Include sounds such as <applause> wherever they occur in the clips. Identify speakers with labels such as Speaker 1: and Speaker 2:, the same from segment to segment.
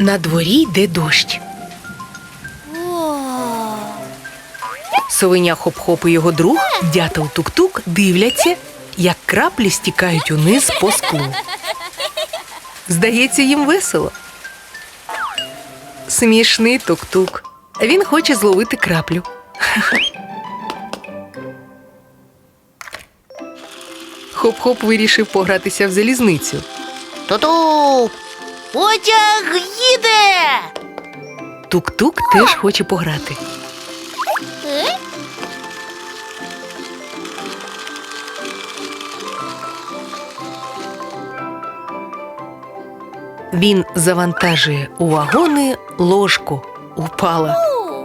Speaker 1: На дворі йде дощ. Совеня хоп-хоп і його друг, дятел тук-тук, дивляться, як краплі стікають униз по склу. Здається, їм весело. Смішний тук-тук. Він хоче зловити краплю. Хоп-хоп вирішив погратися в залізницю.
Speaker 2: Ту-ту! Потяг їде!
Speaker 1: Тук-тук теж хоче пограти. Він завантажує у вагони ложку. Упала.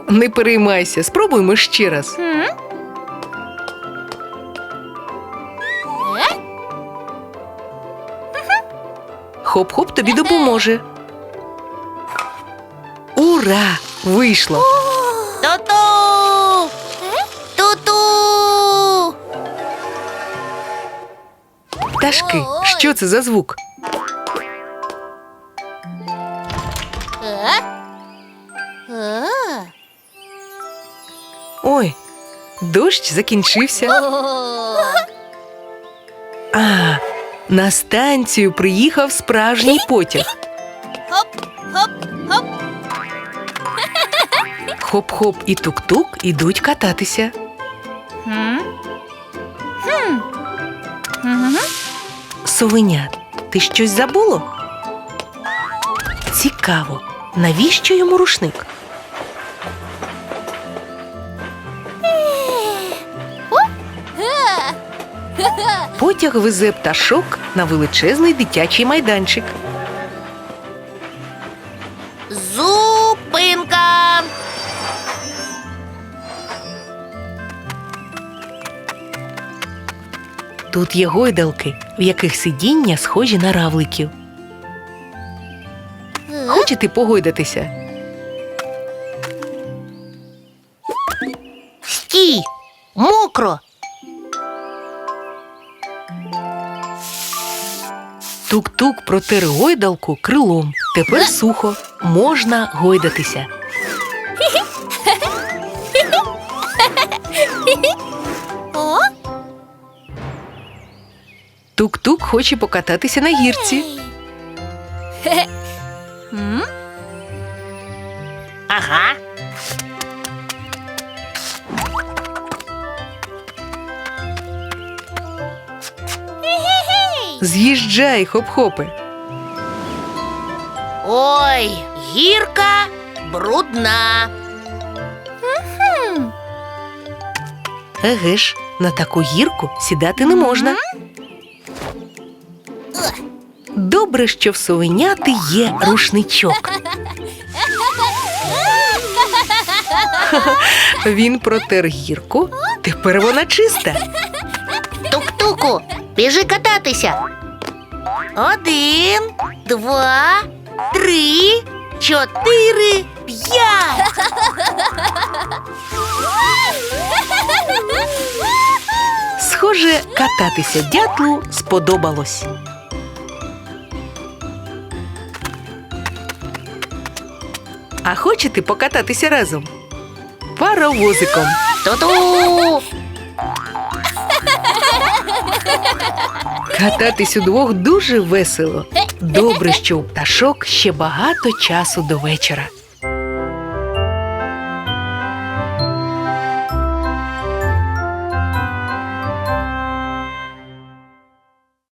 Speaker 1: Не переймайся, спробуймо ще раз. Хоп-хоп тобі допоможе. Ура! Вийшло!
Speaker 2: Ту-ту! Ту-ту!
Speaker 1: Пташки, що це за звук? Ой, дощ закінчився. А, на станцію приїхав справжній потяг.
Speaker 2: Хоп, хоп, хоп.
Speaker 1: Хоп-хоп і тук-тук ідуть кататися. Совеня, ти щось забуло? Цікаво, навіщо йому рушник? Потяг везе пташок на величезний дитячий майданчик.
Speaker 2: Зупинка!
Speaker 1: Тут є гойдалки, в яких сидіння схожі на равликів. Хочете погойдатися?
Speaker 2: Стій! Мокро!
Speaker 1: Тук-тук протер гойдалку крилом. Тепер сухо. Можна гойдатися. Тук-тук хоче покататися на гірці.
Speaker 2: Ага.
Speaker 1: З'їжджай, хоп-хопе.
Speaker 2: Ой, гірка брудна.
Speaker 1: Еге ж, на таку гірку сідати не можна. Добре, що в совеняти є рушничок. <laughs> Він протер гірку, тепер вона чиста.
Speaker 2: Тук-туку, біжи кататися. Один, два, три, чотири, п'ять.
Speaker 1: Схоже, кататися дятлу сподобалось. А хочете покататися разом? Паровозиком.
Speaker 2: Ту-ту!
Speaker 1: Кататись удвох дуже весело. Добре, що у пташок ще багато часу до вечора.